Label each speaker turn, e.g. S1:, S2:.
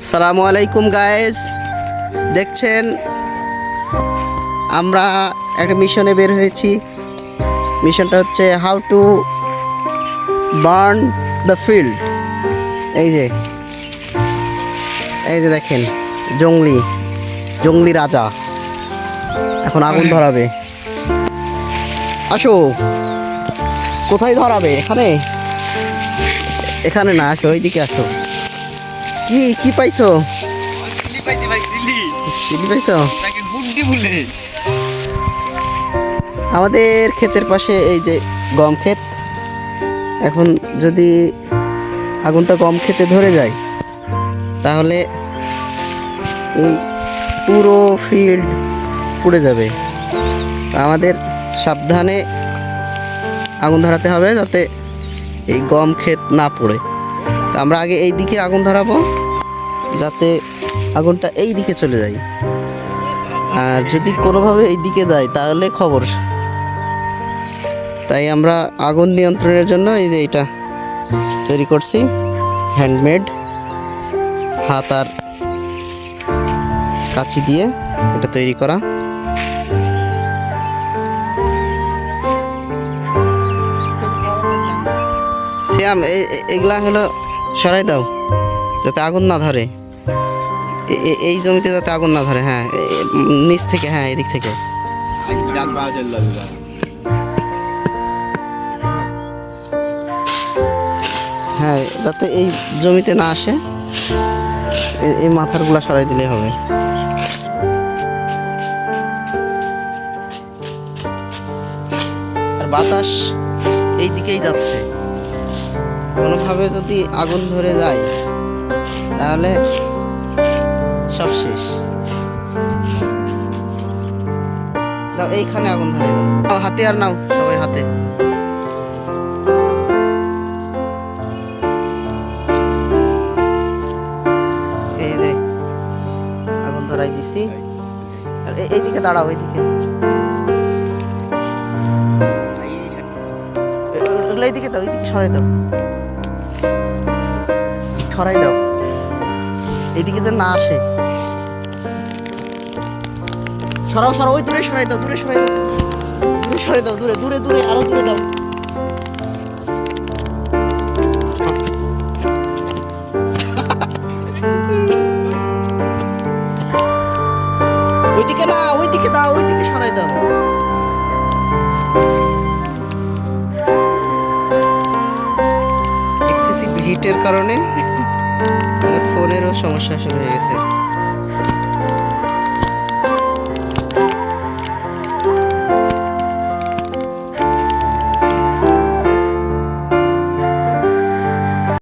S1: সালামু আলাইকুম গায়েস দেখছেন, আমরা একটা মিশনে বের হয়েছি। মিশনটা হচ্ছে how to burn the field এই যে এই যে দেখেন, জঙ্গলি জঙ্গলি রাজা। এখন আগুন ধরাবে। আসো। কোথায় ধরাবে? এখানে? এখানে না, আসো, ওইদিকে আসো। কি কি পাইছো?
S2: চিলি পাইতে ভাই চিলি
S1: চিলি পাইছো?
S2: তাকে গুড্ডি বলে।
S1: আমাদের ক্ষেতের পাশে এই যে গম ক্ষেত। এখন যদি আগুনটা গম খেতে ধরে যায় তাহলে এই পুরো ফিল্ড পুড়ে যাবে। আমাদের সাবধানে আগুন ধরাতে হবে যাতে এই গম ক্ষেত না পড়ে। তো আমরা আগে এই দিকে আগুন ধরাবো। যাতে আগুনটা এই দিকে চলে যায়। আর যদি কোনোভাবে এই দিকে যায়, তাহলে খবর। তাই আমরা আগুন নিয়ন্ত্রণের জন্য এই যে এটা তৈরি করছি হ্যান্ডমেড হাত আর কাঁচি দিয়ে এটা তৈরি করা। শ্যাম এগুলা হলো সরাই দাও, যাতে আগুন না ধরে। এই জমিতে যাতে আগুন না ধরে হ্যাঁ নিচ থেকে হ্যাঁ এদিক থেকে। হ্যাঁ যাতে এই জমিতে না আসে এই মাথারগুলা সরাই দিলে হবে। আর বাতাস এই দিকেই যাচ্ছে। কোনোভাবে যদি আগুন ধরে যায়, তাহলে এইখানে আগুন ধরে দাও। হাতে আর নাও, সবাই হাতে। এই যে, আগুন ধরাই দিছি। এইদিকে দাঁড়াও, এইদিকে। এইদিকে দাও, এইদিকে সরাই দাও। সরাই দাও। এইদিকে যে না আসে। সরাও সরাও, ওই দূরে সরাই দাও, দূরে সরাই দাও। দূরে সরাই দাও, দূরে দূরে দূরে, আরও দূরে দাও। ওইদিকে না, ওইদিকে দাও, ওইদিকে সরাই দাও। হিটের কারণে ফোনেরও সমস্যা শুরু হয়ে গেছে।